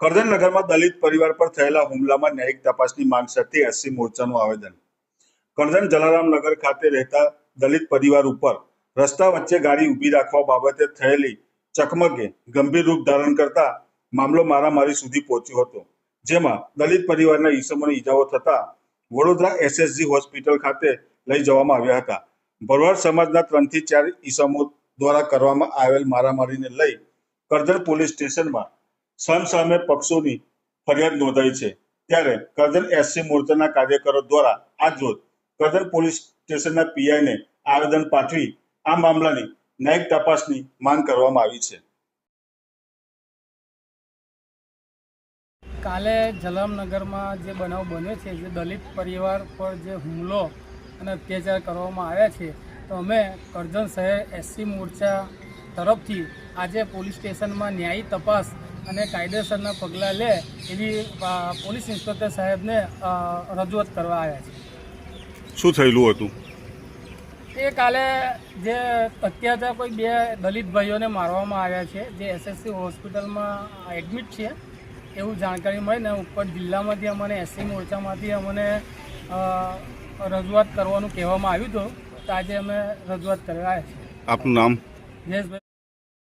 કરજણનગરમાં દલિત પરિવાર પર થયેલા હુમલામાં ન્યાયિક તપાસની માંગ સાથે એસસી મોરચાનું આવેદન. કરજણ જલારામનગર ખાતે રહેતા દલિત પરિવાર ઉપર રસ્તા વચ્ચે ગાડી ઊભી રાખવા બાબતે થયેલી ચકમકે ગંભીર રૂપ ધારણ કરતા મામલો મારામારી સુધી પહોંચ્યો હતો, જેમાં દલિત પરિવારના ઈસમોને ઈજાઓ થતા વડોદરા એસએસજી હોસ્પિટલ ખાતે લઈ જવામાં આવ્યા હતા. ભરવાડ સમાજના ત્રણથી ચાર ઈસમો દ્વારા કરવામાં આવેલ મારામારીને લઈ કરજણ પોલીસ સ્ટેશનમાં સામસામે પક્ષોની ફરિયાદ નોંધાઈ છે. ત્યારે કરજણ એસસી મોરચાના કાર્યકરો દ્વારા આજરોજ કરજણ પોલીસ સ્ટેશનના પીઆઈને આવેદન પાઠવી આ મામલાની ન્યાયિક તપાસની માંગ કરવામાં આવી છે. કાલે જલામનગરમાં જે બનાવ બન્યો છે, જે દલિત પરિવાર પર જે હુમલો અને અત્યાચાર કરવામાં આવ્યા છે, તો અમે કરજણ શહેર એસસી મોરચા તરફથી આજે પોલીસ સ્ટેશનમાં ન્યાયી તપાસ અને કાયદેસરના પગલાં લે એવી પોલીસ ઇન્સ્પેક્ટર સાહેબને રજૂઆત કરવા આવ્યા છે. શું થયેલું હતું? એ કાલે જે અત્યાચાર કોઈ બે દલિત ભાઈઓને મારવામાં આવ્યા છે જે એસએસસી હોસ્પિટલમાં એડમિટ છે એવું જાણકારી મળી ને ઉપર જિલ્લામાંથી અમને એસસી મોરચામાંથી અમને રજૂઆત કરવાનું કહેવામાં આવ્યું હતું. તો આજે અમે રજૂઆત કરવા આવ્યા છીએ. આપનું નામ? જયેશભાઈ.